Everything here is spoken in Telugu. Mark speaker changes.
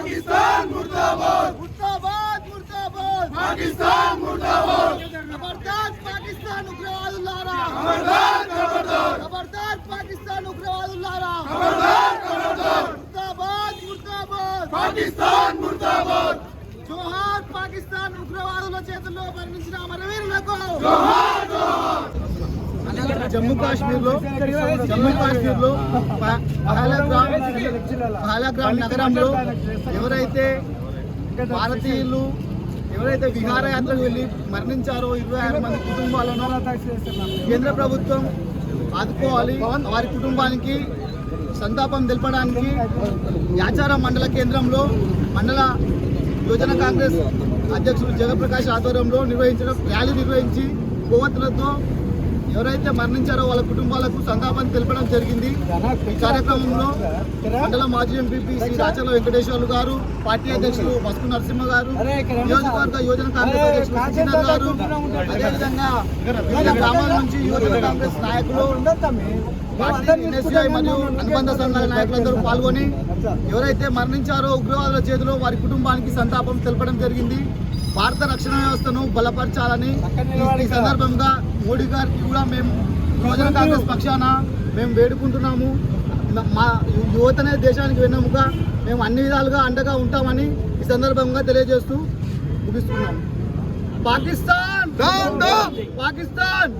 Speaker 1: పాకిస్తాన్ ముర్దాబాద్
Speaker 2: ముర్దాబాద్ ముర్దాబాద్
Speaker 1: పాకిస్తాన్ ముర్దాబాద్
Speaker 2: ఖబర్దార్ పాకిస్తాన్ ఉగ్రవాదులారా
Speaker 1: ఖబర్దార్ ఖబర్దార్
Speaker 2: ఖబర్దార్ పాకిస్తాన్ ఉగ్రవాదులారా
Speaker 1: ఖబర్దార్ ఖబర్దార్
Speaker 2: ముర్దాబాద్ ముర్దాబాద్
Speaker 1: పాకిస్తాన్ ముర్దాబాద్
Speaker 2: జోహార్ పాకిస్తాన్ ఉగ్రవాదుల చేతుల్లో మరణించిన అమరవీరులకు
Speaker 1: జోహార్ జోహార్
Speaker 2: జమ్మూ కాశ్మీర్లో జమ్మూ కాశ్మీర్లో పహలగ్రామ్ పహలగ్రామ్ నగరంలో ఎవరైతే భారతీయులు ఎవరైతే విహారయాత్రకు వెళ్ళి మరణించారో ఇరవై ఆరు మంది కుటుంబాలను కేంద్ర ప్రభుత్వం ఆదుకోవాలి. వారి కుటుంబానికి సంతాపం తెలపడానికి యాచారం మండల కేంద్రంలో మండల యువజన కాంగ్రెస్ అధ్యక్షుడు జగప్రకాష్ ఆధ్వర్యంలో నిర్వహించిన ర్యాలీ నిర్వహించి కొవ్వొత్తులతో ఎవరైతే మరణించారో వాళ్ళ కుటుంబాలకు సంతాపం తెలపడం జరిగింది. ఈ కార్యక్రమంలో మండల మాజీ ఎంపీపీ శ్రీ రాచల వెంకటేశ్వర్లు గారు పార్టీ అధ్యక్షులు మస్కు నరసింహ గారు నియోజకవర్గ యోజన కాంగ్రెస్ అధ్యక్షులు గారు అదేవిధంగా వివిధ గ్రామాల నుంచి యువజన కాంగ్రెస్ నాయకులు ఎన్ఎస్ఐ మరియు అనుబంధ సంఘాల నాయకులందరూ పాల్గొని ఎవరైతే మరణించారో ఉగ్రవాదుల చేతిలో వారి కుటుంబానికి సంతాపం తెలపడం జరిగింది. భారత రక్షణ వ్యవస్థను బలపరచాలని ఈ- సందర్భంగా మోడీ గారికి కూడా మేము యువజన కాంగ్రెస్ పక్షాన మేము వేడుకుంటున్నాము. మా యువతనే దేశానికి వెన్నెముక. మేము అన్ని విధాలుగా అండగా ఉంటామని ఈ సందర్భంగా తెలియజేస్తూ ముగిస్తున్నాము పాకిస్తాన్! పాకిస్తాన్!